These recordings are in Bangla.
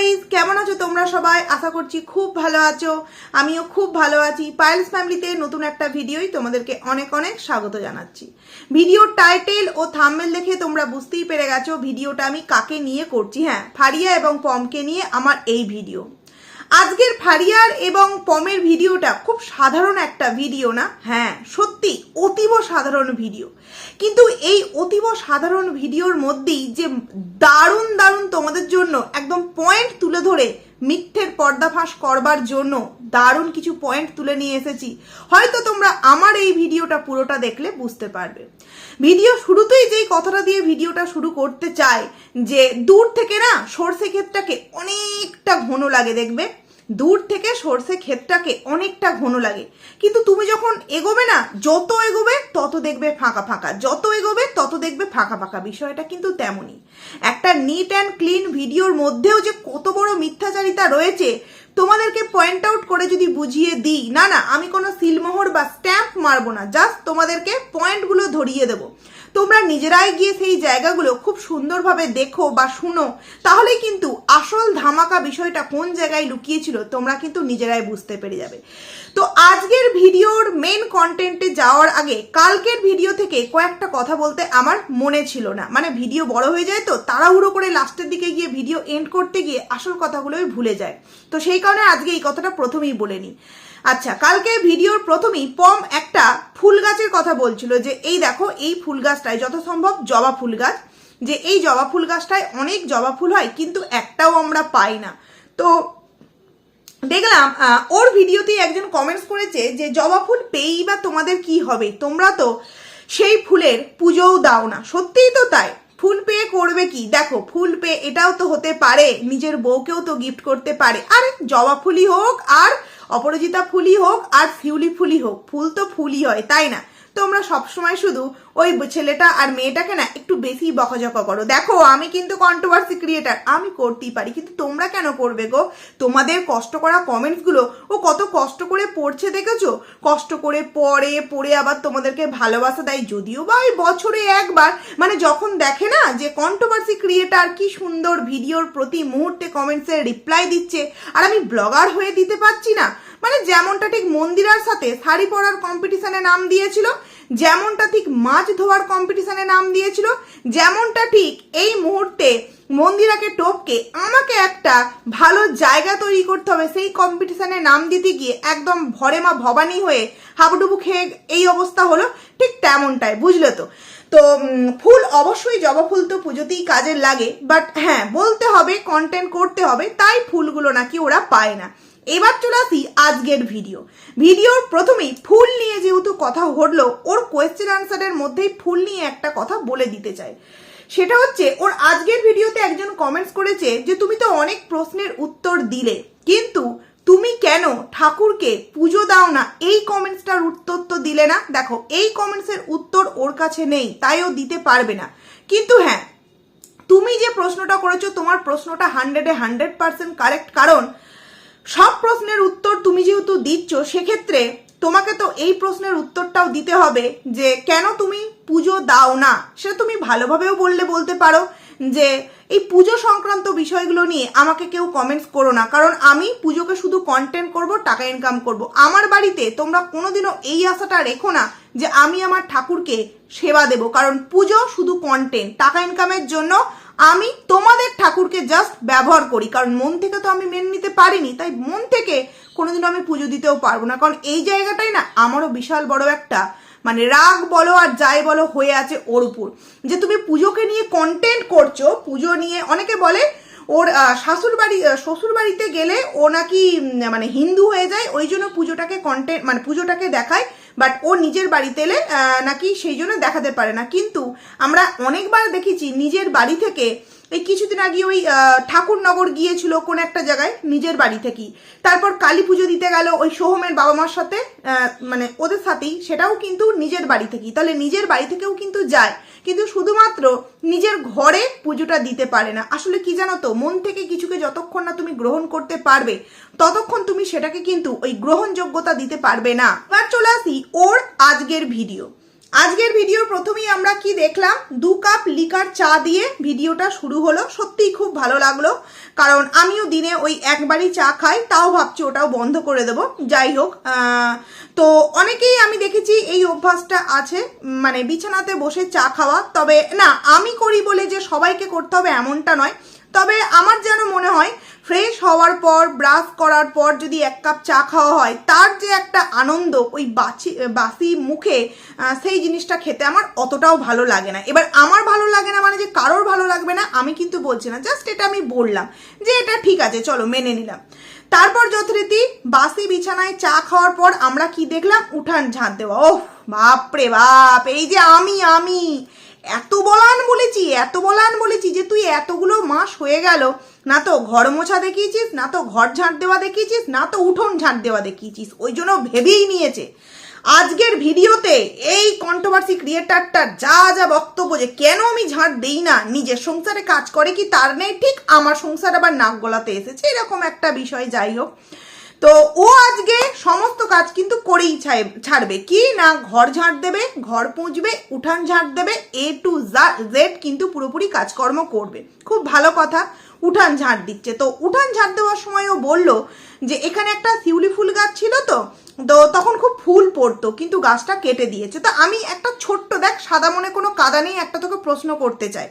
গাইস কেমন আছো তোমরা সবাই? আশা করছি খুব ভালো আছো। আমিও খুব ভালো আছি। পায়েলস ফ্যামিলিতে নতুন একটা ভিডিওই তোমাদেরকে অনেক অনেক স্বাগত জানাচ্ছি। ভিডিওর টাইটেল ও থাম্বেল দেখে তোমরা বুঝতেই পেরে গেছো ভিডিওটা আমি কাকে নিয়ে করছি হ্যাঁ ফারিয়া এবং পমকে নিয়ে আমার এই ভিডিও। আজকের ফারিয়ার এবং পমের ভিডিওটা খুব সাধারণ একটা ভিডিও না? হ্যাঁ সত্যি অতীব সাধারণ ভিডিও। কিন্তু এই অতীব সাধারণ ভিডিওর মধ্যেই যে দারুণ দারুণ তোমাদের জন্য একদম পয়েন্ট তুলে ধরে মিথ্যের পর্দাফাঁস করবার জন্য দারুণ কিছু পয়েন্ট তুলে নিয়ে এসেছি। হয়তো তোমরা আমার এই ভিডিওটা পুরোটা দেখলে বুঝতে পারবে। ভিডিও শুরুতেই যেই কথাটা দিয়ে ভিডিওটা শুরু করতে চাই, যে দূর থেকে না সর্ষে ক্ষেতটাকে অনেকটা ঘন লাগে, দেখবে? দূর থেকে সর্ষে ক্ষেতটাকে অনেকটা ঘন লাগে। কিন্তু তুমি যখন এগোবে না, যত এগোবে তত দেখবে ফাঁকা ফাঁকা। যত এগোবে তত দেখবে ফাঁকা ফাঁকা। বিষয়টা কিন্তু তেমনই। একটা নিট অ্যান্ড ক্লিন ভিডিওর মধ্যেও যে কত বড় মিথ্যাচারিতা রয়েছে, তোমাদেরকে পয়েন্ট আউট করে যদি বুঝিয়ে দিই। না না, আমি কোনো সিলমোহর বা স্ট্যাম্প মারবো না। জাস্ট তোমাদেরকে পয়েন্টগুলো ধরিয়ে দেবো। তোমরা নিজেরাই গিয়ে সেই জায়গাগুলো খুব সুন্দরভাবে দেখো বা শুনো। তাহলেই কিন্তু আসল ধামাকা বিষয়টা কোন জায়গায় লুকিয়েছিল তোমরা কিন্তু নিজেরাই বুঝতে পেরে যাবে। তো আজকের ভিডিওর মেন কন্টেন্টে যাওয়ার আগে কালকের ভিডিও থেকে কয়েকটা কথা বলতে আমার মনে ছিল না। মানে ভিডিও বড় হয়ে যায় তো তাড়াহুড়ো করে লাস্টের দিকে গিয়ে ভিডিও এন্ড করতে গিয়ে আসল কথাগুলোই ভুলে যায়। তো সেই কারণে আজকে এই কথাটা প্রথমেই বলে নিই। আচ্ছা কালকে ভিডিওর প্রথমেই পম একটা ফুল গাছের কথা বলছিল যে, এই দেখো, এই ফুল গাছটায় যত সম্ভব জবা ফুল গাছ, যে এই জবা ফুল গাছটায় অনেক জবা ফুল হয়, কিন্তু একটাও আমরা পাই না। তো দেখলাম ওর ভিডিওতেই একজন কমেন্টস করেছে যে, জবা ফুল পেয়েই বা তোমাদের কি হবে? তোমরা তো সেই ফুলের পুজোও দাও না। সত্যিই তো তাই। ফুল পেয়ে করবে কি? দেখো, ফুল পেয়ে এটাও তো হতে পারে, নিজের বউকেও তো গিফট করতে পারে। আরে, জবা ফুলই হোক আর অপরাজিতা ফুলই হোক আর শিউলি ফুলই হোক ফুল তো ফুলই হয় তাই না? তোমরা সবসময় শুধু ওই ছেলেটা আর মেয়েটাকে না একটু বেশি বকাঝকা করো। দেখো, আমি কিন্তু কন্ট্রোভার্সি ক্রিয়েটার আমি করতেই পারি, কিন্তু তোমরা কেন করবে গো? তোমাদের কষ্ট করা কমেন্টসগুলো ও কত কষ্ট করে পড়ছে দেখেছ? কষ্ট করে পড়ে পড়ে আবার তোমাদেরকে ভালোবাসা দেয়, যদিও বা ওই বছরে একবার মানে যখন দেখে না যে কন্ট্রোভার্সি ক্রিয়েটার কি সুন্দর ভিডিওর প্রতি মুহূর্তে কমেন্টসের রিপ্লাই দিচ্ছে, আর আমি ব্লগার হয়ে দিতে পারছি না মানে যেমনটা ঠিক মন্দিরার সাথে শাড়ি পরার কম্পিটিশনে নাম দিয়েছিল, যেমনটা ঠিক মাছ ধোয়ার কম্পিটিশনে নাম দিয়েছিল, যেমনটা ঠিক এই মুহূর্তে মন্দিরাকে টপকে আমাকে একটা ভালো জায়গা তৈরি করতে হবে, সেই কম্পিটিশনে নাম দিতে গিয়ে একদম ভরে মা ভবানী হয়ে হাবুডুবু খেয়ে এই অবস্থা হলো ঠিক তেমনটাই, বুঝলে তো? তো ফুল অবশ্যই জবা ফুল তো পুজোতেই কাজে লাগে বাট হ্যাঁ বলতে হবে কন্টেন্ট করতে হবে, তাই ফুলগুলো নাকি ওরা পায় না। এবার চলে আসি আজকের ভিডিও ভিডিওর প্রথমেই ফুল নিয়ে যেহেতু কথা ঘটলো ওর কোয়েশ্চেন আনসারের মধ্যেই ফুল নিয়ে একটা কথা বলে দিতে চাই। সেটা হচ্ছে, ওর আজকের ভিডিওতে একজন কমেন্টস করেছে যে, তুমি তো অনেক প্রশ্নের উত্তর দিলে, কিন্তু তুমি কেন ঠাকুরকে পুজো দাও না? এই কমেন্টসটার উত্তর তো দিলে না। দেখো, এই কমেন্টসের উত্তর ওর কাছে নেই, তাই ও দিতে পারবে না। কিন্তু হ্যাঁ তুমি যে প্রশ্নটা করেছ, তোমার প্রশ্নটা হান্ড্রেডে হান্ড্রেড পার্সেন্ট কারেক্ট কারণ সব প্রশ্নের উত্তর তুমি যেহেতু দিচ্ছ, সেক্ষেত্রে তোমাকে তো এই প্রশ্নের উত্তরটাও দিতে হবে যে, কেন তুমি পুজো দাও না? সেটা তুমি ভালোভাবেও বললে, বলতে পারো। যে এই পুজো সংক্রান্ত বিষয়গুলো নিয়ে আমাকে কেউ কমেন্টস করো না। কারণ আমি পুজোকে শুধু কন্টেন্ট করব, টাকা ইনকাম করব। আমার বাড়িতে তোমরা কোনোদিনও এই আশাটা রেখো না যে আমি আমার ঠাকুরকে সেবা দেব। কারণ পুজো শুধু কন্টেন্ট টাকা ইনকামের জন্য আমি তোমাদের ঠাকুরকে জাস্ট ব্যবহার করি। কারণ মন থেকে তো আমি মেনে নিতে পারিনি, তাই মন থেকে কোনোদিনও আমি পুজো দিতেও পারব না। কারণ এই জায়গাটাই না, আমারও বিশাল বড় একটা মানে রাগ বলো আর যাই বলো হয়ে আছে ওর উপর। যে তুমি পুজোকে নিয়ে কন্টেন্ট করছ, পুজো নিয়ে অনেকে বলে ওর শাশুর বাড়ি শ্বশুর বাড়িতে গেলে ও নাকি মানে হিন্দু হয়ে যায়, ওই জন্য পুজোটাকে কন্টেন্ট মানে পুজোটাকে দেখায় বাট ও নিজের বাড়িতে এলে নাকি সেই জন্য দেখাতে পারে না। কিন্তু আমরা অনেকবার দেখেছি নিজের বাড়ি থেকে এই কিছুদিন আগে ওই ঠাকুরনগর গিয়েছিল কোন একটা জায়গায়, নিজের বাড়ি থেকেই। তারপর কালী পুজো দিতে গেল ওই সোহমের বাবা মার সাথে মানে ওদের সাথেই, সেটাও কিন্তু নিজের বাড়ি থেকেই। তাহলে নিজের বাড়ি থেকেও কিন্তু যায়, কিন্তু শুধুমাত্র নিজের ঘরে পুজোটা দিতে পারে না। আসলে কি জানো তো, মন থেকে কিছুকে যতক্ষণ না তুমি গ্রহণ করতে পারবে, ততক্ষণ তুমি সেটাকে কিন্তু ওই গ্রহণযোগ্যতা দিতে পারবে না। এবার চলে আসি ওর আজকের ভিডিও। আজকের ভিডিওর প্রথমেই আমরা কি দেখলাম? দু কাপ লিকার চা দিয়ে ভিডিওটা শুরু হলো। সত্যিই খুব ভালো লাগল। কারণ আমিও দিনে ওই একবারই চা খাই, তাও ভাবছি ওটাও বন্ধ করে দেবো। যাই হোক তো অনেকেই আমি দেখেছি এই অভ্যাসটা আছে মানে বিছানাতে বসে চা খাওয়া। তবে না, আমি করি বলে যে সবাইকে করতে হবে এমনটা নয়। তবে আমার যেন মনে হয় ফ্রেশ হওয়ার পর ব্রাশ করার পর যদি এক কাপ চা খাওয়া হয়, তার যে একটা আনন্দ ওই বাছি, বাসি মুখে সেই জিনিসটা খেতে আমার অতটাও ভালো লাগে না। এবার আমার ভালো লাগে না মানে যে কারোর ভালো লাগবে না, আমি কিন্তু বলছি না। জাস্ট এটা আমি বললাম যে এটা ঠিক আছে, চলো মেনে নিলাম। তারপর যথারীতি বাসি বিছানায় চা খাওয়ার পর আমরা কি দেখলাম? উঠান ঝাঁট দেওয়া। ওহ বাপরে বাপ, এই যে আমি আমি। এত বলান বলেছি, এত বলান বলেছি যে তুই এতগুলো মাস হয়ে গেল। না তো ঘর মোছা দেখিয়েছিস, না তো ঘর ঝাঁট দেওয়া দেখিয়েছিস, না তো উঠোন ঝাঁট দেওয়া দেখিয়েছিস। ওই জন্য ভেবেই নিয়েছে। আজকের ভিডিওতে এই কন্ট্রোভার্সি ক্রিয়েটারটার যা যা বক্তব্য যে কেন আমি ঝাঁট দেই না, নিজের সংসারে কাজ করে কি তার নেই, ঠিক আমার সংসার আবার নাক গলাতে এসেছে, এরকম একটা বিষয় যাই হোক। তো ও আজকে সমস্ত কাজ কিন্তু করেই ছাড়বে। কি না ঘর ঝাঁট দেবে, ঘর পুঁজবে, উঠান ঝাঁট দেবে এ টু জেড কিন্তু পুরোপুরি কাজকর্ম করবে। খুব ভালো কথা, উঠান ঝাঁট দিচ্ছে। তো উঠান ঝাঁট দেওয়ার সময় ও বলল যে, এখানে একটা শিউলি ফুল গাছ ছিল তো তো তখন খুব ফুল পড়তো, কিন্তু গাছটা কেটে দিয়েছে। তো আমি একটা ছোট্ট দেখ, সাদা মনে কোনো কাদা নেই, একটা তোকে প্রশ্ন করতে চাই।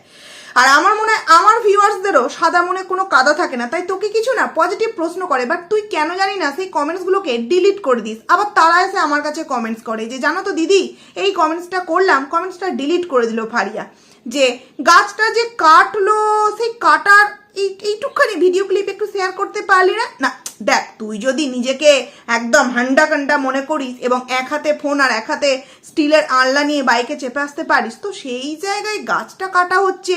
আর আমার মনে হয়, আমার ভিউয়ার্সদেরও সাদা মনে কোনো কাদা থাকে না। তাই তোকে কিছু না পজিটিভ প্রশ্ন করে বাট তুই কেন জানি না সেই কমেন্টসগুলোকে ডিলিট করে দিস। আবার তারা এসে আমার কাছে কমেন্টস করে যে, জানো তো দিদি, এই কমেন্টসটা করলাম কমেন্টসটা ডিলিট করে দিল ফারিয়া। যে, গাছটা যে কাটলো, সেই কাটার এই, এইটুকখানি ভিডিও ক্লিপ একটু শেয়ার করতে পারলি না? না দেখ, তুই যদি নিজেকে একদম হান্ডা কান্ডা মনে করিস এবং এক হাতে ফোন আর এক হাতে স্টিলের আনলা নিয়ে বাইকে চেপে আসতে পারিস, তো সেই জায়গায় গাছটা কাটা হচ্ছে।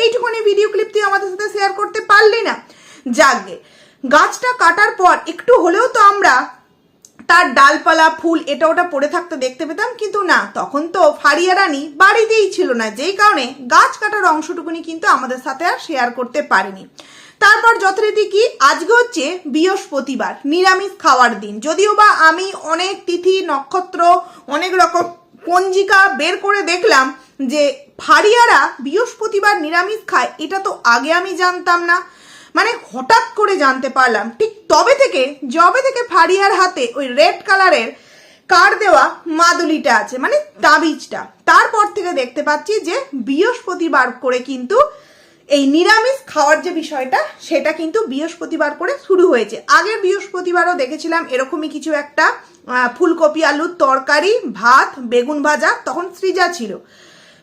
এইটুকুনি ভিডিও ক্লিপ তুই আমাদের সাথে শেয়ার করতে পারলি না। যাকগে গাছটা কাটার পর একটু হলেও তো আমরা তার ডালপালা, ফুল, এটা ওটা পড়ে থাকতে দেখতে পেতাম, কিন্তু না, তখন তো ফারিয়া রানী বাড়িতেই ছিল না, যেই কারণে গাছ কাটার অংশটুকুনি কিন্তু আমাদের সাথে আর শেয়ার করতে পারিনি। তারপর যথারীতি কি? আজকে হচ্ছে বৃহস্পতিবার, নিরামিষ খাওয়ার দিন। যদিও বা আমি অনেক তিথি, নক্ষত্র, অনেক রকম পঞ্জিকা বের করে দেখলাম যে ফারিয়ারা বৃহস্পতিবার নিরামিষ খায়, এটা তো আগে আমি জানতাম না। মানে হঠাৎ করে জানতে পারলাম। ঠিক তবে থেকে, যবে থেকে ফারিয়ার হাতে ওই রেড কালারের কার দেওয়া মাদুলিটা আছে মানে তাবিজটা, তারপর থেকে দেখতে পাচ্ছি যে বৃহস্পতিবার করে কিন্তু এই নিরামিষ খাওয়ার যে বিষয়টা, সেটা কিন্তু বৃহস্পতিবার করে শুরু হয়েছে। আগের বৃহস্পতিবারও দেখেছিলাম এরকমই কিছু একটা ফুলকপি, আলুর তরকারি, ভাত, বেগুন ভাজা, তখন সৃজা ছিল।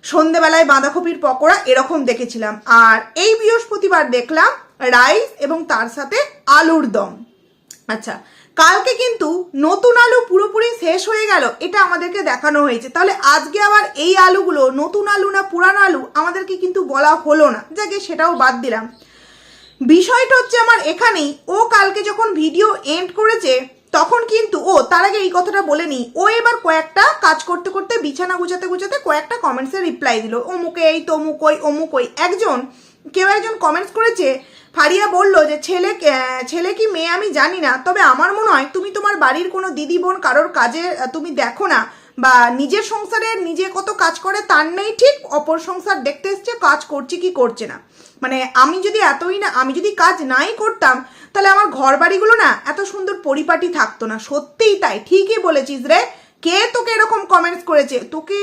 সন্ধেবেলায় বাঁধাকপির পকোড়া এরকম দেখেছিলাম। আর এই বৃহস্পতিবার দেখলাম রাইস এবং তার সাথে আলুর দম। আচ্ছা কালকে কিন্তু নতুন আলু পুরোপুরি শেষ হয়ে গেল, এটা আমাদেরকে দেখানো হয়েছে। তাহলে আজকে আবার এই আলুগুলো, নতুন আলু না পুরানো আলু, আমাদেরকে কিন্তু বলা হলো না। যাকে সেটাও বাদ দিলাম। বিষয়টা হচ্ছে আমার এখানেই, ও কালকে যখন ভিডিও এন্ড করেছে, তখন কিন্তু, ও, তার আগে এই কথাটা বলেনি ও এবার কয়েকটা কাজ করতে করতে বিছানা গুছাতে গুছাতে কয়েকটা কমেন্টসের রিপ্লাই দিল। অমুকে এই, তমুক ওই, অমুক ওই, একজন কেউ একজন কমেন্টস করেছে, ফারিয়া বলল যে, ছেলে ছেলে কি মেয়ে আমি জানি না, তবে আমার মনে হয় তুমি তোমার বাড়ির কোনো দিদি বোন কারোর কাজে তুমি দেখো না বা নিজের সংসারে নিজে কত কাজ করে তার নেই, ঠিক অপর সংসার দেখতে এসছে, কাজ করছে কি করছে না। মানে আমি যদি এতই না, আমি যদি কাজ নাই করতাম, তাহলে আমার ঘর বাড়িগুলো না এত সুন্দর পরিপাটি থাকতো না। সত্যিই তাই, ঠিকই বলেছিস রে। কে তোকে এরকম কমেন্টস করেছে? তোকে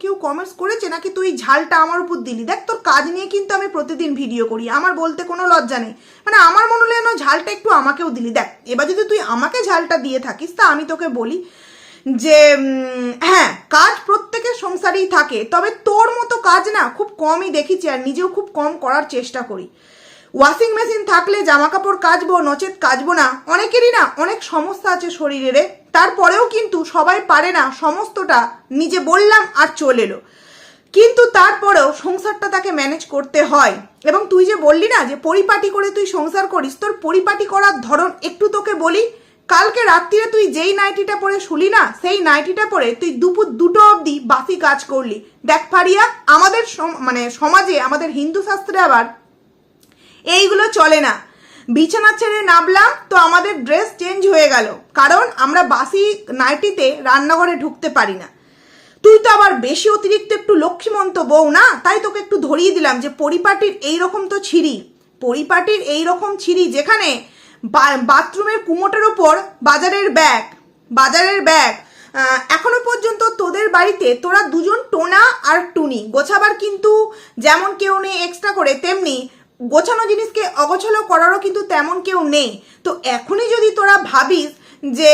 কেউ কমেন্টস করেছে নাকি তুই ঝালটা আমার উপর দিলি? দেখ, তোর কাজ নিয়ে কিন্তু আমি প্রতিদিন ভিডিও করি। আমার বলতে কোনো লজ্জা নেই। মানে আমার মনে হলো যেন ঝালটা একটু আমাকেও দিলি। দেখ, এবার যদি তুই আমাকে ঝালটা দিয়ে থাকিস, তা আমি তোকে বলি যে হ্যাঁ কাজ প্রত্যেকের সংসারেই থাকে। তবে তোর মতো কাজ না খুব কমই দেখেছি আর নিজেও খুব কম করার চেষ্টা করি। ওয়াশিং মেশিন থাকলে জামা কাপড় কাচবো, নচেত কাচবো না। অনেকেরই না, অনেক সমস্যা আছে শরীরে রে। তারপরেও কিন্তু সবাই পারে না সমস্তটা। নিজে বললাম আর চলে এলো। কিন্তু তারপরেও সংসারটা তাকে ম্যানেজ করতে হয়। এবং তুই যে বললি না যে পরিপাটি করে তুই সংসার করিস, তোর পরিপাটি করার ধরন একটু তোকে বলি। কালকে রাত্রিরে তুই যেই নাইটিটা পরে শুলি না, সেই নাইটিটা পরে তুই দুপুর দুটো অবধি বাসি কাজ করলি। দেখ ফারিয়া, আমাদের মানে সমাজে, আমাদের হিন্দু শাস্ত্রে আবার এইগুলো চলে না। বিছানা ছেড়ে নামলাম, তো আমাদের ড্রেস চেঞ্জ হয়ে গেল। কারণ আমরা বাসি নাইটিতে রান্নাঘরে ঢুকতে পারি না। তুই তো আবার বেশি অতিরিক্ত একটু লক্ষ্মীমন্ত বউ না? তাই তোকে একটু ধরিয়ে দিলাম যে পরিপাটির এইরকম তো ছিঁড়ি। পরিপাটির এইরকম ছিঁড়ি যেখানে বাথরুমের কুমোটের ওপর বাজারের ব্যাগ বাজারের ব্যাগ। এখনও পর্যন্ত তোদের বাড়িতে তোরা দুজন টোনা আর টুনি। গোছাবার কিন্তু যেমন কেউ নেই এক্সট্রা করে, তেমনি গোছানো জিনিসকে অগোছালো করারও কিন্তু তেমন কেউ নেই। তো এখনই যদি তোরা ভাবিস যে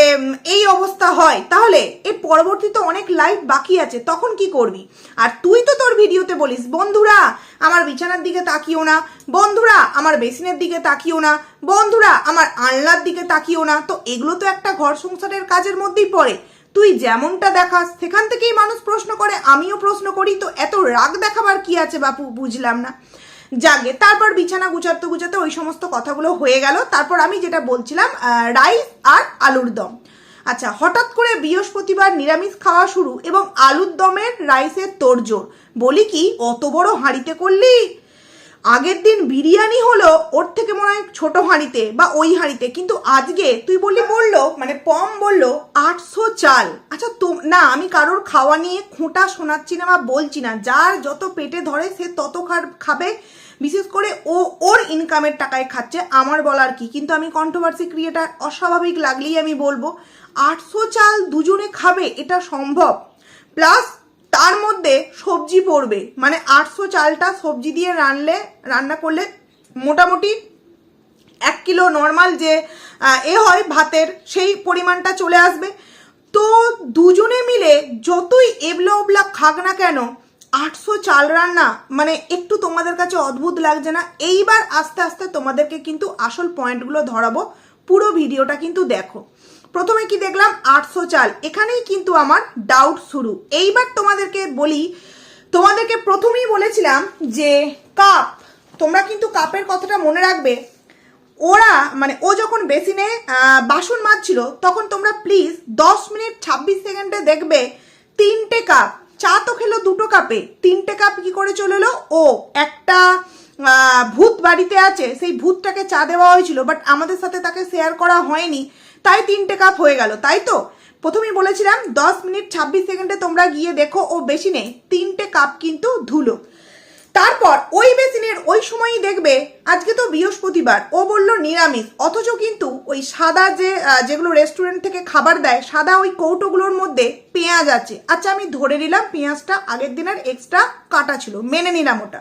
এই অবস্থা হয়, তাহলে এর পরবর্তীতে অনেক লাইফ বাকি আছে, তখন কি করবি? আর তুই তো তোর ভিডিওতে বলিস, বন্ধুরা, আমার বিছানার দিকে তাকিও না, বন্ধুরা, আমার বেসিনের দিকে তাকিও না, বন্ধুরা, আমার আনলার দিকে তাকিও না। তো এগুলো তো একটা ঘর সংসারের কাজের মধ্যেই পড়ে। তুই যেমনটা দেখাস, সেখান থেকেই মানুষ প্রশ্ন করে, আমিও প্রশ্ন করি, তো এত রাগ দেখাবার কি আছে বাপু? বুঝলাম না। যাগে তারপর বিছানা গুছাতে গুছাতে ওই সমস্ত কথাগুলো হয়ে গেল। তারপর আমি যেটা বলছিলাম রাইস আর আলুর দম। আচ্ছা হঠাৎ করে বৃহস্পতিবার নিরামিষ খাওয়া শুরু এবং আলুর দমের রাইসের তোড়জোড়। বলি কি, অত বড় হাঁড়িতে করলি? আগের দিন বিরিয়ানি হলো ওর থেকে মনে হয় ছোট হাঁড়িতে বা ওই হাঁড়িতে। কিন্তু আজকে তুই বললি বলল মানে পম বলল, আটশো চাল। আচ্ছা তো না, আমি কারোর খাওয়া নিয়ে খোঁটা শোনাচ্ছি না বা বলছি না। যার যত পেটে ধরে সে তত খাবে। বিশেষ করে ও, ওর ইনকামের টাকায় খাচ্ছে, আমার বলার কি? কিন্তু আমি কন্ট্রোভার্সি ক্রিয়েটার অস্বাভাবিক লাগলেই আমি বলব, আটশো চাল দুজনে খাবে, এটা সম্ভব। প্লাস তার মধ্যে সবজি পড়বে। মানে আটশো চালটা সবজি দিয়ে রানলে, রান্না করলে মোটামুটি এক কিলো নর্মাল যে এ হয় ভাতের, সেই পরিমাণটা চলে আসবে। তো দুজনে মিলে যতই এবলা ওবলা খাক না কেন, আটশো চাল রান্না মানে একটু তোমাদের কাছে অদ্ভুত লাগছে না? এইবার আস্তে আস্তে তোমাদেরকে কিন্তু আসল পয়েন্টগুলো ধরাবো। পুরো ভিডিওটা কিন্তু দেখো। প্রথমে কি দেখলাম? আটশো চাল। এখানেই কিন্তু আমার ডাউট শুরু। এইবার তোমাদেরকে বলি, তোমাদেরকে প্রথমেই বলেছিলাম যে কাপ তোমরা কিন্তু কাপের কথাটা মনে রাখবে। ওরা মানে ও যখন বেসিনে বাসন মাজছিল, তখন তোমরা প্লিজ দশ মিনিট ছাব্বিশ সেকেন্ডে দেখবে তিনটে কাপ চা তো খেলো দুটো কাপে তিনটে কাপ কি করে চলে এলো? ও, একটা ভূত বাড়িতে আছে। সেই ভূতটাকে চা দেওয়া হয়েছিল বাট আমাদের সাথে তাকে শেয়ার করা হয়নি। তাই তিনটে কাপ হয়ে গেল, তাই তো? প্রথমেই বলেছিলাম দশ মিনিট ছাব্বিশ সেকেন্ডে তোমরা গিয়ে দেখো, ও বেশি নেই, তিনটে কাপ কিন্তু ধুলো। তারপর ওই বেসিনের ওই সময়ই দেখবে, আজকে তো বৃহস্পতিবার, ও বলল নিরামিষ, অথচ কিন্তু ওই সাদা যে যেগুলো রেস্টুরেন্ট থেকে খাবার দেয়, সাদা ওই কৌটোগুলোর মধ্যে পেঁয়াজ আছে। আচ্ছা আমি ধরে নিলাম পেঁয়াজটা আগের দিনের এক্সট্রা কাটা ছিল, মেনে নিলাম ওটা।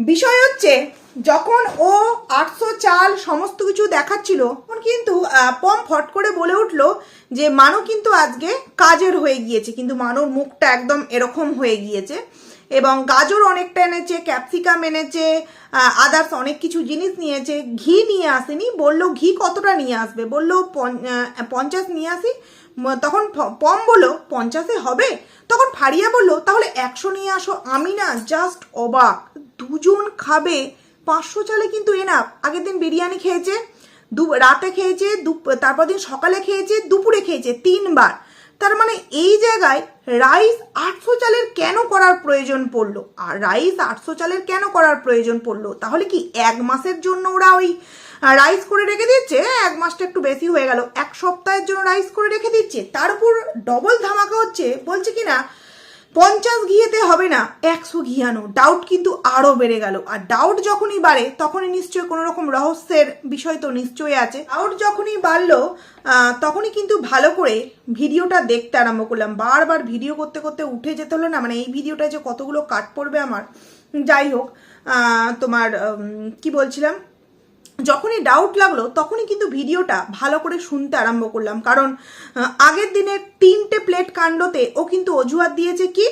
বিষয় হচ্ছে, যখন ও আটশো চাল সমস্ত কিছু দেখাচ্ছিল, তখন কিন্তু পম ফট করে বলে উঠল যে, মানু কিন্তু আজকে কাজের হয়ে গিয়েছে। কিন্তু মানুর মুখটা একদম এরকম হয়ে গিয়েছে। এবং গাজর অনেকটা এনেছে, ক্যাপসিকাম এনেছে আদার্স অনেক কিছু জিনিস নিয়েছে। ঘি নিয়ে আসেনি, বলল, ঘি কতটা নিয়ে আসবে? বলল পঞ্চ- পঞ্চাশ নিয়ে আসি। তখন পম বলল, পঞ্চাশে হবে? তখন ফারিয়া বলল, তাহলে একশো নিয়ে আসো, আমি না জাস্ট অবাক। দুজন খাবে, পাঁচশো চালে কিন্তু এনাফ আগের দিন বিরিয়ানি খেয়েছে, দু, রাতে খেয়েছে দুপ- তারপর দিন সকালে খেয়েছে, দুপুরে খেয়েছে, তিনবার। তার মানে এই জায়গায় রাইস আটশো চালের কেন করার প্রয়োজন পড়ল? আর রাইস আটশো চালের কেন করার প্রয়োজন পড়ল? তাহলে কি এক মাসের জন্য ওরা ওই রাইস করে রেখে দিচ্ছে, এক মাসটা একটু বেশি হয়ে গেল। এক সপ্তাহের জন্য রাইস করে রেখে দিচ্ছে। তার উপর ডবল ধামাকা হচ্ছে, বলছে কি না, পঞ্চাশ ঘিয়েতে হবে না, একশো ঘিয়ানো। ডাউট কিন্তু আরও বেড়ে গেল। আর ডাউট যখনই বাড়ে, তখনই নিশ্চয়ই কোনো রকম রহস্যের বিষয় তো নিশ্চয়ই আছে। ডাউট যখনই বাড়লো তখনই কিন্তু ভালো করে ভিডিওটা দেখতে আরম্ভ করলাম। বারবার ভিডিও করতে করতে উঠে যেতে হলো না মানে এই ভিডিওটা যে কতগুলো কাট পড়বে আমার। যাই হোক তোমার কি বলছিলাম? যখনই ডাউট লাগল, তখনই কিন্তু ভিডিওটা ভালো করে শুনতে আরম্ভ করলাম। কারণ আগের দিনের তিনটে প্লেট কাণ্ডতে ও কিন্তু অজুহাত দিয়েছে কি?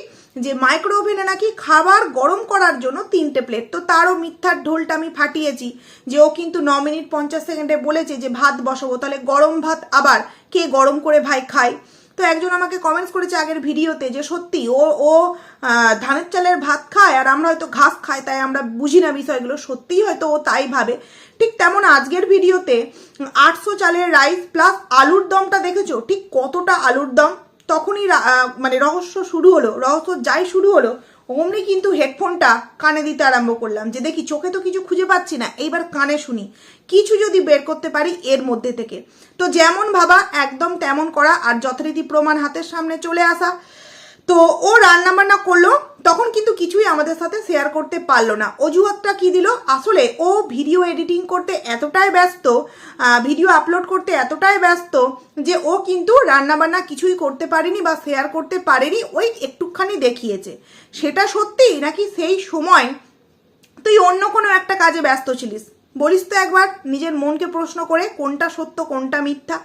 যে মাইক্রো ওভেনে নাকি খাবার গরম করার জন্য তিনটে প্লেট তো তারও মিথ্যার ঢোলটা আমি ফাটিয়েছি, যে ও কিন্তু ন মিনিট পঞ্চাশ সেকেন্ডে বলেছে যে ভাত বসাবো, তাহলে গরম ভাত আবার কে গরম করে ভাই খায়? তো একজন আমাকে কমেন্টস করেছে আগের ভিডিওতে যে সত্যি ও ও ধানের চালের ভাত খায় আর আমরা হয়তো ঘাস খাই, তাই আমরা বুঝি না বিষয়গুলো, সত্যিই হয়তো ও তাই ভাবে। ঠিক তেমন আজকের ভিডিওতে আটশো চালের রাইস প্লাস আলুর দমটা দেখেছ? ঠিক কতটা আলুর দম? তখনই মানে রহস্য শুরু হলো, রহস্য যাই শুরু হলো অমনি কিন্তু হেডফোনটা কানে দিতে আরম্ভ করলাম যে দেখি চোখে তো কিছু খুঁজে পাচ্ছি না, এইবার কানে শুনি। কিছু যদি বের করতে পারি এর মধ্যে থেকে। তো যেমন ভাবা, একদম তেমন করা আর যথারীতি প্রমাণ হাতের সামনে চলে আসা। তো ও রান্না বান্না করল, তখন কিন্তু কিছুই আমাদের সাথে শেয়ার করতে পারল না। অজুহাতটা কি দিল? আসলে ও ভিডিও এডিটিং করতে এতটাই ব্যস্ত ভিডিও আপলোড করতে এতটাই ব্যস্ত যে ও কিন্তু রান্না বান্না কিছুই করতে পারেনি বা শেয়ার করতে পারেনি, ওই একটুখানি দেখিয়েছে। সেটা সত্যি নাকি সেই সময় তুই অন্য কোনো একটা কাজে ব্যস্ত ছিলিস? বলিস তো একবার, নিজের মনকে প্রশ্ন করে কোনটা সত্য, কোনটা মিথ্যা।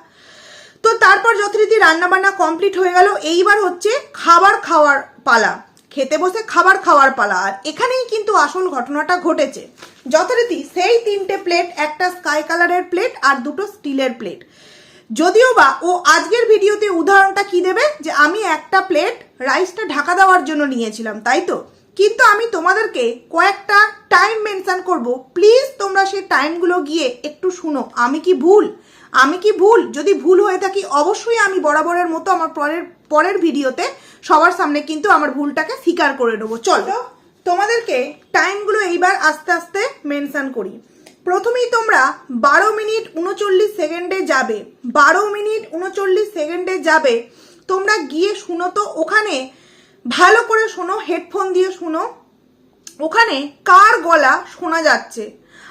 তো তারপর যথারীতি রান্নাবান্না কমপ্লিট হয়ে গেল। এইবার হচ্ছে খাবার খাওয়ার পালা। খেতে বসে খাবার খাওয়ার পালা। আর এখানেই কিন্তু আসল ঘটনাটা ঘটেছে। যথারীতি সেই তিনটে প্লেট একটা স্কাই কালারের প্লেট আর দুটো স্টিলের প্লেট যদিও বা ও আজকের ভিডিওতে উদাহরণটা কি দেবে? যে আমি একটা প্লেট রাইসটা ঢাকা দেওয়ার জন্য নিয়েছিলাম, তাই তো? কিন্তু আমি তোমাদেরকে কয়েকটা টাইম মেনশন করব। প্লিজ তোমরা সেই টাইমগুলো গিয়ে একটু শুনো। আমি কি ভুল? আমি কি ভুল? যদি ভুল হয়ে থাকি অবশ্যই আমি বরাবরের মতো আমার পরের পরের ভিডিওতে সবার সামনে কিন্তু আমার ভুলটাকে স্বীকার করে নেব। চলো তোমাদেরকে টাইমগুলো এইবার আস্তে আস্তে মেনশান করি। প্রথমেই তোমরা বারো মিনিট উনচল্লিশ সেকেন্ডে যাবে। বারো মিনিট উনচল্লিশ সেকেন্ডে যাবে। তোমরা গিয়ে শুনো তো ওখানে ভালো করে শোনো হেডফোন দিয়ে শুনো। ওখানে কার গলা শোনা যাচ্ছে?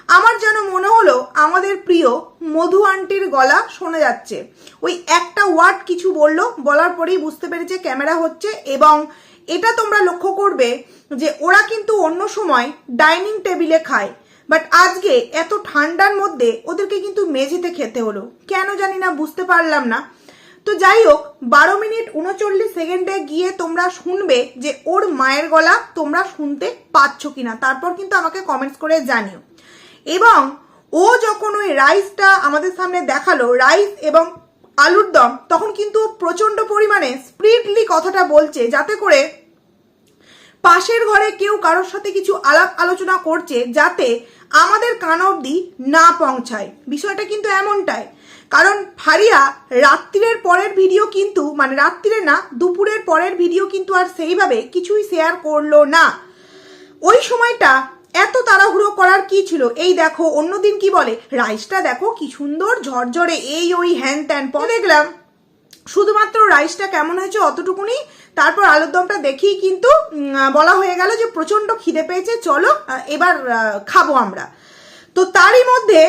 আমার যেন মনে হলো আমাদের প্রিয় মধু আন্টির গলা শোনা যাচ্ছে। ওই একটা ওয়ার্ড কিছু বলল, বলার পরেই বুঝতে পেরেছে ক্যামেরা হচ্ছে এবং এটা তোমরা লক্ষ্য করবে যে ওরা কিন্তু অন্য সময় ডাইনিং টেবিলে খায়। বাট আজকে এত ঠান্ডার মধ্যে ওদেরকে কিন্তু মেঝেতে খেতে হলো। কেন জানি না, বুঝতে পারলাম না। তো যাই হোক, বারো মিনিট উনচল্লিশ সেকেন্ডে গিয়ে তোমরা শুনবে যে ওর মায়ের গলা তোমরা শুনতে পাচ্ছ কিনা। তারপর কিন্তু আমাকে কমেন্টস করে জানিও। এবং ও যখন ওই রাইসটা আমাদের সামনে দেখাল, রাইস এবং আলুর দম, তখন কিন্তু প্রচণ্ড পরিমাণে স্প্রিডলি কথাটা বলছে যাতে করে পাশের ঘরে কেউ কারোর সাথে কিছু আলাপ আলোচনা করছে যাতে আমাদের কান অবধি না পৌঁছায়। বিষয়টা কিন্তু এমনটাই। কারণ ফারিয়া রাত্রিরের পরের ভিডিও কিন্তু মানে রাত্রিরে না, দুপুরের পরের ভিডিও কিন্তু আর সেইভাবে কিছুই শেয়ার করল না। ওই সময়টা এত তাড়াহুড়ো করার কি ছিল? এই দেখো, অন্যদিন কি বলে? রাইসটা দেখো, কি সুন্দর ঝরঝরে এই ওই হ্যান ত্যান পর দেখলাম, শুধুমাত্র রাইসটা কেমন হয়েছে অতটুকুনি। তারপর আলুর দমটা দেখেই কিন্তু বলা হয়ে গেল যে প্রচণ্ড খিদে পেয়েছে, চলো এবার খাব আমরা। তো তারই মধ্যে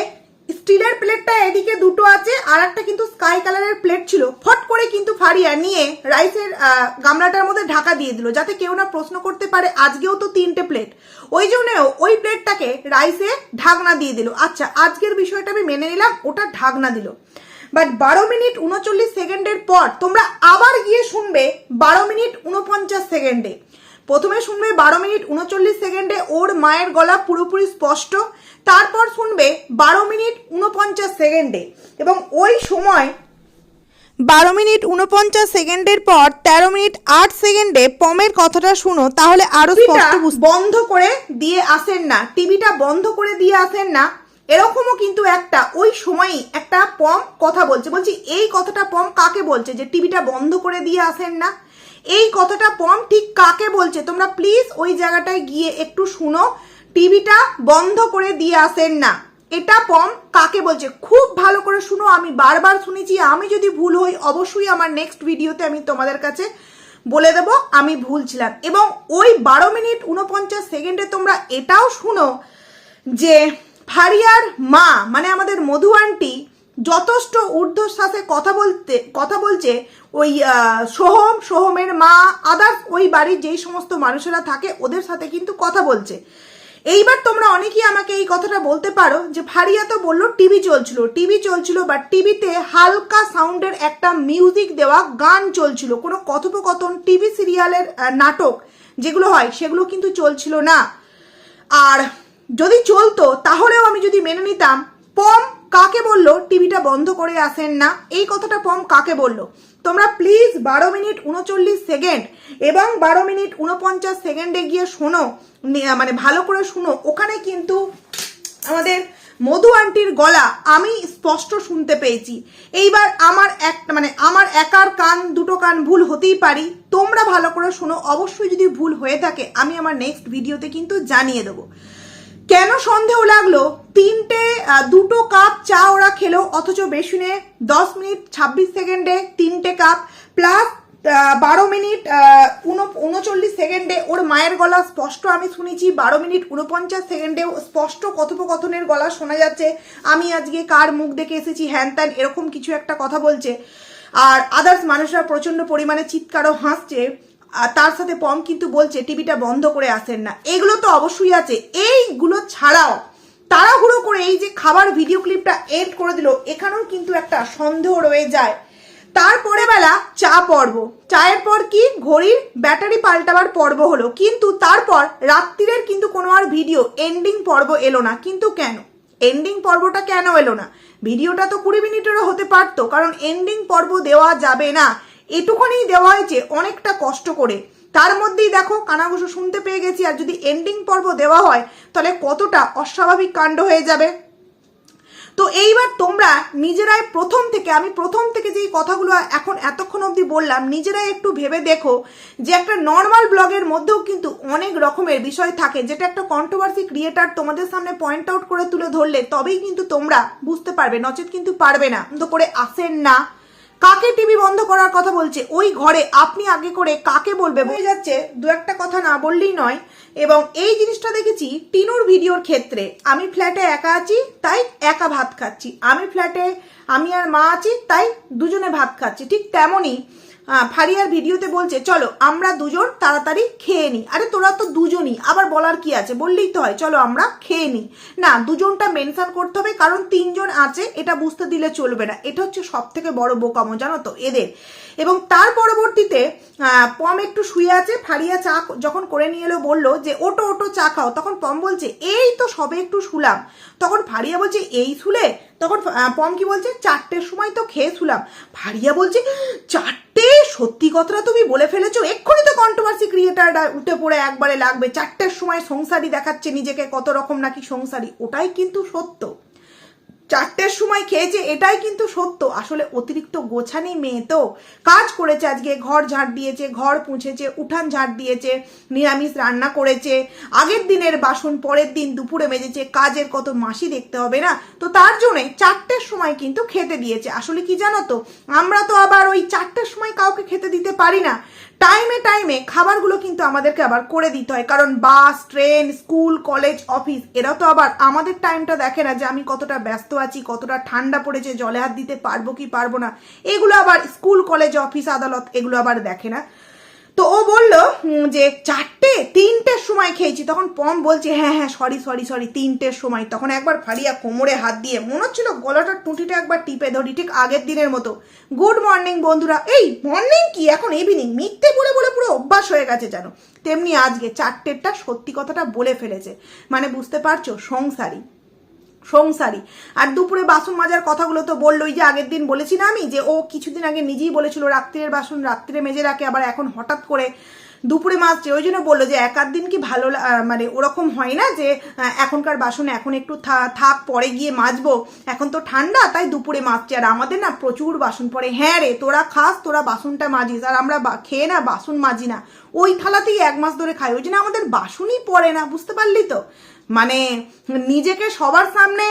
স্টিলের প্লেটটা এদিকে দুটো আছে, আর একটা কিন্তু স্কাই কালারের প্লেট ছিল। ফট করে কিন্তু ফারিয়া নিয়ে রাইসের গামলাটার মধ্যে ঢাকা দিয়ে দিল, যাতে কেউ না প্রশ্ন করতে পারে আজকেও তো তিনটে প্লেট। ওই জন্যও ওই প্লেটটাকে রাইসে ঢাকনা দিয়ে দিল। আচ্ছা আজকের বিষয়টা আমি মেনে নিলাম, ওটা ঢাকনা দিল। বাট বারো মিনিট উনচল্লিশ সেকেন্ডের পর তোমরা আবার গিয়ে শুনবে বারো মিনিট উনপঞ্চাশ সেকেন্ডে। প্রথমে শুনবে বারো মিনিট উনচল্লিশ সেকেন্ডে ওর মায়ের গলা পুরোপুরি স্পষ্ট তারপর শুনবে বারো মিনিট উনপঞ্চাশ সেকেন্ডে। এবং ওই সময় বারো মিনিট উনপঞ্চাশ সেকেন্ডের পর তেরো মিনিট আট সেকেন্ডে পমের কথাটা শুনো তাহলে আরও স্পষ্ট বন্ধ করে দিয়ে আসেন না। টিভিটা বন্ধ করে দিয়ে আসেন না। এরকমও কিন্তু একটা ওই সময়ই একটা পম কথা বলছে। বলছি এই কথাটা পম কাকে বলছে? যে টিভিটা বন্ধ করে দিয়ে আসেন না? এই কথাটা পম ঠিক কাকে বলছে? তোমরা প্লিজ ওই জায়গাটায় গিয়ে একটু শুনো। টিভিটা বন্ধ করে দিয়ে আসেন না। এটা পম কাকে বলছে? খুব ভালো করে শুনো, আমি বারবার শুনেছি। আমি যদি ভুল হই, অবশ্যই আমার নেক্সট ভিডিওতে আমি তোমাদের কাছে বলে দেব, আমি ভুল ছিলাম। এবং ওই বারো মিনিট উনপঞ্চাশ সেকেন্ডে তোমরা এটাও শুনো যে ফারিয়ার মা মানে আমাদের মধু আন্টি যথেষ্ট ঊর্ধ্বশ্বাসে কথা বলতে, কথা বলছে ওই সোহম, সোহমের মা আদার্স ওই বাড়ির যেই সমস্ত মানুষেরা থাকে, ওদের সাথে কিন্তু কথা বলছে। এইবার তোমরা অনেকেই আমাকে এই কথাটা বলতে পারো যে ফারিয়া তো বলল টিভি চলছিল টিভি চলছিল বা টিভিতে হালকা সাউন্ডের একটা মিউজিক দেওয়া গান চলছিল, কোনো কথোপকথন টিভি সিরিয়ালের নাটক যেগুলো হয়, সেগুলো কিন্তু চলছিল না। আর যদি চলতো, তাহলেও আমি যদি মেনে নিতাম, পম কাকে বলল? টিভিটা বন্ধ করে আসেন না। এই কথাটা পম কাকে বলল? তোমরা প্লিজ বারো মিনিট উনচল্লিশ সেকেন্ড এবং বারো মিনিট উনপঞ্চাশ সেকেন্ডে গিয়ে শোনো। মানে ভালো করে শুনো। ওখানে কিন্তু আমাদের মধু আন্টির গলা আমি স্পষ্ট শুনতে পেয়েছি। এইবার আমার এক মানে আমার একার কান, দুটো কান ভুল হতেই পারি। তোমরা ভালো করে শোনো। অবশ্যই যদি ভুল হয়ে থাকে, আমি আমার নেক্সট ভিডিওতে কিন্তু জানিয়ে দেবো। কেন সন্দেহ লাগল? তিনটে দুটো কাপ চা ওরা খেলো, অথচ বেসিনে দশ মিনিট, ছাব্বিশ সেকেন্ডে তিনটে কাপ, প্লাস বারো মিনিট উনচল্লিশ সেকেন্ডে ওর মায়ের গলা স্পষ্ট আমি শুনেছি, বারো মিনিট উনপঞ্চাশ সেকেন্ডেও স্পষ্ট কথোপকথনের গলা শোনা যাচ্ছে। আমি আজকে কার মুখ দেখে এসেছি? হ্যান ত্যান এরকম কিছু একটা কথা বলছে। আর আদার্স মানুষরা প্রচণ্ড পরিমাণে চিৎকারও হাসছে। আর তার সাথে পম কিন্তু বলছে, টিভিটা বন্ধ করে আসেন না। এগুলো তো অবশ্যই আছে। এইগুলো ছাড়াও তাড়াহুড়ো করে এই যে খাবার ভিডিও ক্লিপটা এড করে দিল, এখানেও কিন্তু একটা সন্দেহ রয়ে যায়। তারপরে বেলা চা পর্ব। চায়ের পর কি? ঘড়ির ব্যাটারি পাল্টাবার পর্ব হলো। কিন্তু তারপর রাত্রিরের কিন্তু কোনো আর ভিডিও এন্ডিং পর্ব এলো না। কিন্তু কেন? এন্ডিং পর্বটা কেন এলো না? ভিডিওটা তো কুড়ি মিনিটেরও হতে পারতো, কারণ এন্ডিং পর্ব দেওয়া যাবে না। এটুখানি দেওয়া হয়েছে অনেকটা কষ্ট করে। তার মধ্যেই দেখো কানাঘুষো শুনতে পেয়ে গেছি, আর যদি এন্ডিং পর্ব দেওয়া হয়, তাহলে কতটা অস্বাভাবিক কাণ্ড হয়ে যাবে। তো এইবার তোমরা নিজেরাই প্রথম থেকে, আমি প্রথম থেকে যেই কথাগুলো এখন এতক্ষণ অবধি বললাম, নিজেরাই একটু ভেবে দেখো যে একটা নর্মাল ব্লগের মধ্যেও কিন্তু অনেক রকমের বিষয় থাকে, যেটা একটা কন্ট্রোভার্সি ক্রিয়েটার তোমাদের সামনে পয়েন্ট আউট করে তুলে ধরলে, তবেই কিন্তু তোমরা বুঝতে পারবে, নচেত কিন্তু পারবে না। তো করে আসেন না। কাকে টিভি বন্ধ করার কথা বলছে? ওই ঘরে আপনি আগে করে কাকে বলবে? হয়ে যাচ্ছে দু একটা কথা না বললেই নয়। এবং এই জিনিসটা দেখেছি টিনুর ভিডিওর ক্ষেত্রে। আমি ফ্ল্যাটে একা আছি, তাই একা ভাত খাচ্ছি। আমি ফ্ল্যাটে, আমি আর মা আছি, তাই দুজনে ভাত খাচ্ছি। ঠিক তেমনই ফারিয়ার ভিডিওতে বলছে, চলো, আমরা দুজন তাড়াতাড়ি খেয়ে নিই। আরে, তোরা তো দুজনই, আবার বলার কি আছে? বললেই তো হয়, চলো, আমরা খেয়ে নিই। না, দুজনটা মেনশন করতে হবে, কারণ তিনজন আছে, এটা বুঝতে দিলে চলবে না। এটা হচ্ছে সব থেকে বড় বোকামো, জানো তো, এদের। এবং তার পরবর্তীতে পম একটু শুয়ে আছে, ফারিয়া চা যখন করে নিয়ে এলো, বলল যে ওটো ওটো চা খাও। তখন পম বলছে, এই তো সবে একটু শুলাম। তখন ফারিয়া বলছে, এই শুলে? তখন পম কি বলছে, চারটের সময় তো খেয়ে শুলাম। ফারিয়া বলছে, চারটে? সত্যি কথাটা তুমি বলে ফেলেছো? এক্ষুনি তো কন্ট্রোভার্সি ক্রিয়েটাররা উঠে পড়ে একবারে লাগবে। চারটের সময় সংসারী দেখাচ্ছে নিজেকে কত রকম নাকি সংসারী। ওটাই কিন্তু সত্য। চারটের সময় খেয়েছে এটাই কিন্তু সত্য। আসলে অতিরিক্ত গোছানি মেয়ে তো। কাজ করেছে আজকে, ঘর ঝাড় দিয়েছে, ঘর পুঁছেছে, উঠান ঝাড় দিয়েছে, নিরামিষ রান্না করেছে। আগের দিনের বাসন, পরের দিন দুপুরে মেজেছে, কাজের কত মাসি দেখতে হবে না? তো তার জন্যে চারটের সময় কিন্তু খেতে দিয়েছে। আসলে কি জানো তো, আমরা তো আবার ওই চারটের সময় কাউকে খেতে দিতে পারি না। টাইমে টাইমে খাবারগুলো কিন্তু আমাদেরকে আবার করে দিতে হয়। কারণ bus, train, school college office এরা তো আবার আমাদের টাইমটা দেখে না যে আমি কতটা ব্যস্ত আছি, কতটা ঠান্ডা পড়েছে, জলে হাত দিতে পারব কি পারব না। এগুলো আবার স্কুল কলেজ অফিস আদালত এগুলো আবার দেখে না। তো ও বলল যে চারটে তিনটের সময় খেয়েছি। তখন পম বলছে হ্যাঁ হ্যাঁ সরি সরি সরি তিনটের সময়। তখন একবার ফাড়িয়া কোমরে হাত দিয়ে, মনে হচ্ছিল গলাটার টুটিটা একবার টিপে ধরি, ঠিক আগের দিনের মতো। গুড মর্নিং বন্ধুরা। এই মর্নিং কি? এখন ইভিনিং মিথ্যে বলে বলে পুরো অভ্যাস হয়ে গেছে যেন তেমনি আজকে চারটেরটা সত্যি কথাটা বলে ফেলেছে। মানে বুঝতে পারছ, সংসারী। সংসারী। আর দুপুরে বাসন মাজার কথাগুলো তো বললোই যে আগের দিন বলেছি না আমি, যে ও কিছুদিন আগে নিজেই বলেছিল, রাত্রের বাসন রাত্রে মেজে রাখে, আবার এখন হঠাৎ করে দুপুরে মাজছে ওই জন্য বলল যে, এক আধ দিন কি ভালো মানে ওরকম হয় না যে এখনকার বাসন এখন একটু থাক, পরে গিয়ে মাজবো। এখন তো ঠান্ডা, তাই দুপুরে মাজছে আর আমাদের না প্রচুর বাসন পড়ে। হ্যাঁ রে, তোরা খাস, তোরা বাসনটা মাজিস, আর আমরা খেয়ে না বাসন মাজি না। ওই থালাতেই এক মাস ধরে খাই, ওই জন্য আমাদের বাসনই পড়ে না, বুঝতে পারলি তো? মানে নিজেকে সবার সামনে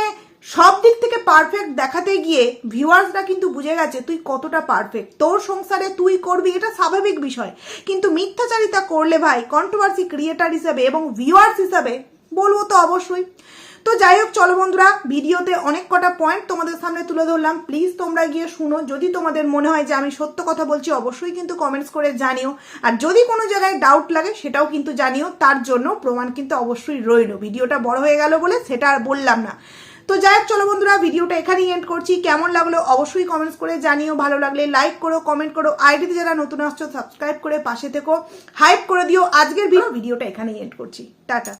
সব দিক থেকে পারফেক্ট দেখাতে গিয়ে ভিউয়ার্সরা কিন্তু বুঝে গেছে, তুই কতটা পারফেক্ট তোর সংসারে তুই করবি? এটা স্বাভাবিক বিষয়। কিন্তু মিথ্যাচারিতা করলে ভাই কন্ট্রোভার্সি ক্রিয়েটার হিসাবে এবং ভিউয়ার্স হিসাবে বলব তো অবশ্যই। তো যাই হোক, চলো বন্ধুরা, ভিডিওতে অনেক কটা পয়েন্ট তোমাদের সামনে তুলে ধরলাম। প্লিজ তোমরা গিয়ে শুনো। যদি তোমাদের মনে হয় যে আমি সত্য কথা বলছি, অবশ্যই কিন্তু কমেন্টস করে জানিও। আর যদি কোনো জায়গায় ডাউট লাগে, সেটাও কিন্তু জানিও। তার জন্য প্রমাণ কিন্তু অবশ্যই রইল। ভিডিওটা বড় হয়ে গেল বলে সেটা আর বললাম না। তো যাই হোক, চলো বন্ধুরা, ভিডিওটা এখানেই এন্ড করছি। কেমন লাগল অবশ্যই কমেন্টস করে জানিও। ভালো লাগলে লাইক করো কমেন্ট করো। আইডিতে যারা নতুন আসছো সাবস্ক্রাইব করে পাশে থেকো। হাইপ করে দিও। আজকের ভিডিও ভিডিওটা এখানেই এন্ড করছি। টাটা।